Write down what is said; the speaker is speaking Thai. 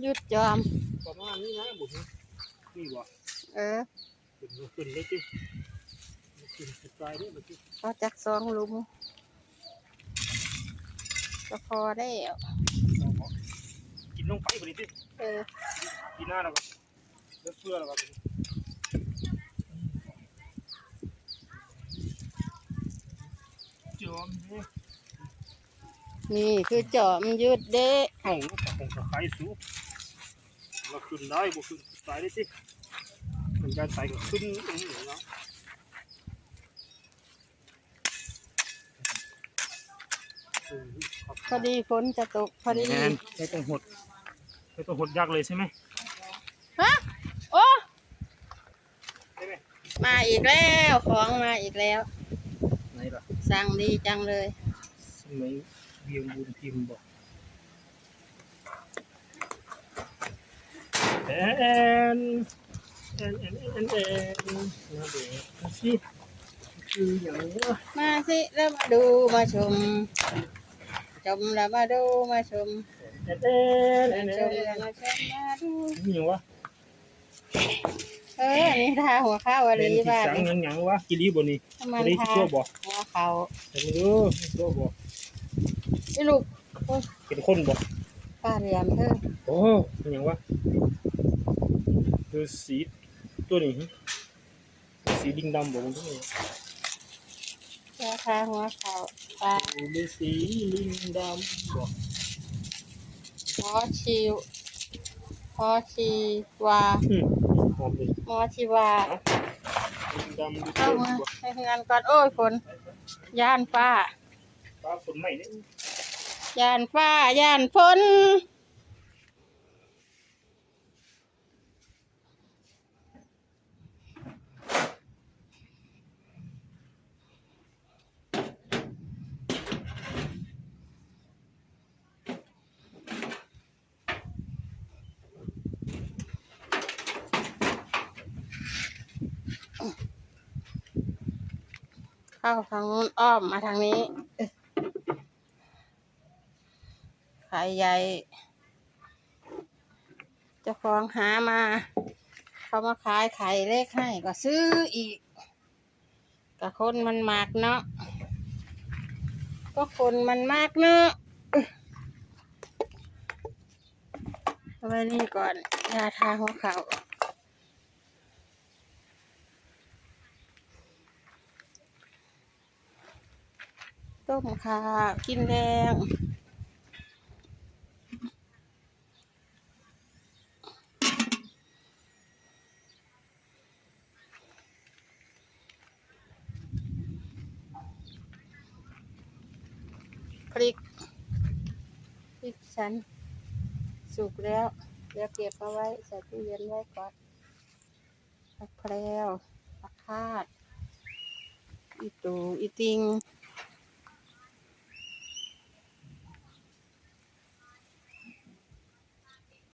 หยุดจอม ประมาณนี้นะบุญนี่บ่เออขึ้นขึ้นเลยจิขึ้นสกายด้วยเมื่อกี้เอาจักสองหลุมก็พอได้วกินลงไปพอดีสิเออกินหน้าแล้วก็เลือดเพื่อแล้วก็จอมเนี่ย นี่คือจอมหยุดเด้เอ้าตะคงตะไคร้สูงเราขึ้นได้บ่ขึ้นสายได้สิมันการใส่ก็ขึ้นตรงนี้เนาะพอดีฝนจะตกพอดีแมนไม่ต้องหดไม่ต้องหดยากเลยใช่ไหมฮะโอ้ใช่ไหมมาอีกแล้วของมาอีกแล้วไหนล่ะสั่งดีจังเลยสมัย เบียงบุญพิมพ์บอกแอนแอนแอนแอนแอนนะเด็กดูสิคืออย่างนี้มาสิแล้วมาดูมาชมชมแล้วมาดูมาชมแอนแอนแอนชมแล้วมาชมมาดูนี่ย่างวะเออนี่ทาหัวข้าวอะไรบ้างสังอย่างอย่างวะกิริบนี่มักินริทาที่ตัวบอกหัวเขาแต่ไม่รู้ตัวบอก ไอ้ลูกโอ้ยเป็นคนบอกป้าเรียมเธอโอ้เป็นอย่างวะดูสีตัวนี้ฮะสีดิงดำบอกมันด้วยราคาหัวเขาปลาดูสีลิงดำบอกหมอชิวหมอชีวาอืมหอมเลยหมอชีวาลิงดำดูเข้าเต็มมาบอกให้งานก่อนโอ้ยฝนย่านฟ้า ฟ้าฝนใหม่เนี่ย ย่านฟ้าย่านฝนเข้าทางนู้นอ้อมมาทางนี้ เอ้ยไข่ใหญ่จ้าของหามา เขามาขายไข่เล็กให้ก็ซื้ออีกก็คนมันมากเนาะก็คนมันมากเนาะเอาไว้นี่ก่อนยาทาหัวเขาต้มค่ะกินแดง พริกพริกฉัน สุกแล้ว เดี๋ยวเก็บเอาไว้ใส่ตู้เย็นไว้ก่อนผักแพรวผักคาด อีตูอีติง